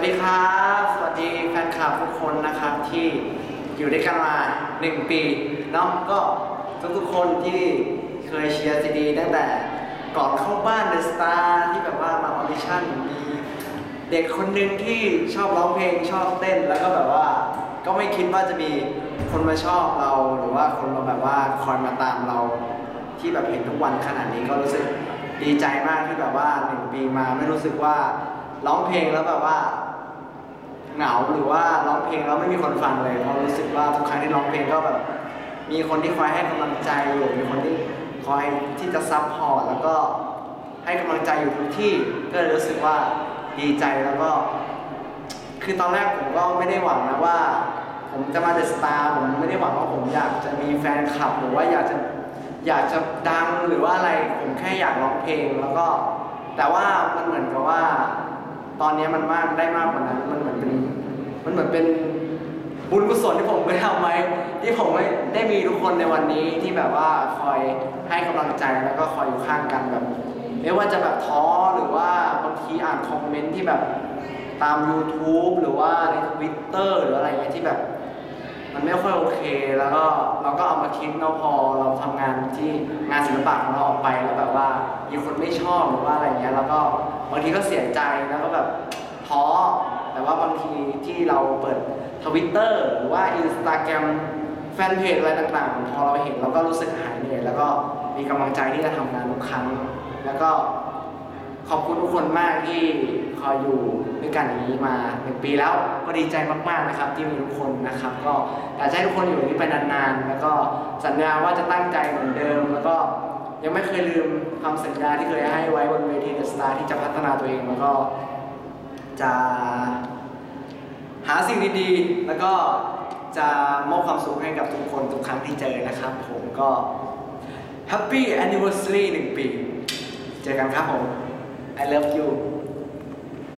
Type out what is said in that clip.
วัสดีครับ สวัสดีแฟนคลับทุกคนนะครับที่อยู่ด้วยกันมา 1 ปีเนาะก็ทุกๆคนที่เคยเชียร์ซีดีตั้งแต่ก่อนเข้าบ้านเดอะสตาร์ที่แบบว่ามาออดิชั่นมีเด็กคนหนึ่งที่ชอบร้องเพลงชอบเต้นแล้วก็แบบว่าก็ไม่คิดว่าจะมีคนมาชอบเราหรือว่าคนมาแบบว่าคอยมาตามเราที่แบบเห็นทุกวันขนาดนี้ก็รู้สึกดีใจมากที่แบบว่าหนึ่งปีมาไม่รู้สึกว่าร้องเพลงแล้วแบบว่า เหงาหรือว่าร้องเพลงแล้วไม่มีคนฟังเลยเพราะรู้สึกว่าทุกครั้งที่ร้องเพลงก็แบบ มีคนที่คอยให้กำลังใจอยู่มีคนที่คอยที่จะซัพพอร์ตแล้วก็ให้กำลังใจอยู่ทุกที่ก็เลยรู้สึกว่าดีใจแล้วก็ คือตอนแรกผมก็ไม่ได้หวังนะว่า ผมจะมาเดอะสตาร์ผมไม่ได้หวังว่าผมอยากจะมีแฟนคลับหรือว่าอยากจะอยากจะดังหรือว่าอะไรผมแค่อยากร้องเพลงแล้วก็ แต่ว่ามันเหมือนกับว่า อนนี้มันมากได้มากกว่านั้น มันเหมือนเป็นมันเหมือนเป็นบุญกุศลที่ผมได้ทำไว้ที่ผมได้มีทุกคนในวันนี้ที่แบบว่าคอยให้กำลังใจแล้วก็คอยอยู่ข้างกันแบบไม่ว่าจะแบบท้อหรือว่าบางทีอ่านคอมเมนต์ที่แบบตาม YouTube หรือว่าในทวิตเตอร์หรืออะไรเงี้ยที่แบบ มันไม่ค่อยโอเค แล้วก็เราก็เอามาคิดเนาะพอเราทำงานที่งานศิลปะของเราออกไปแล้วแบบว่ามีคนไม่ชอบหรือว่าอะไรเงี้ยแล้วก็บางทีก็เสียใจแล้วก็แบบท้อแต่ว่าบางทีที่เราเปิดทวิตเตอร์หรือว่าอินสตาแกรมแฟนเพจอะไรต่างๆ พอเราเห็นเราก็รู้สึกหายเหนื่อยแล้วก็มีกำลังใจที่จะทำงานทุกครั้ง แล้วก็ ขอบคุณทุกคนมากที่คอยอยู่ด้วยกันอย่างนี้มาหนึ่งปีแล้วก็ดีใจมากๆนะครับ ที่มีทุกคนนะครับ ก็อยากให้ทุกคนอยู่อย่างนี้ไปนานๆ แล้วก็สัญญาว่าจะตั้งใจเหมือนเดิม แล้วก็ยังไม่เคยลืมคำสัญญาที่เคยให้ไว้บนเวทีเดอะสตาร์ที่จะพัฒนาตัวเองแล้วก็จะหาสิ่งดีๆ แล้วก็จะมอบความสุขให้กับทุกคนทุกครั้งที่เจอนะครับ ผมก็ Happy Anniversary หนึ่งปี เจอกันครับผม I love you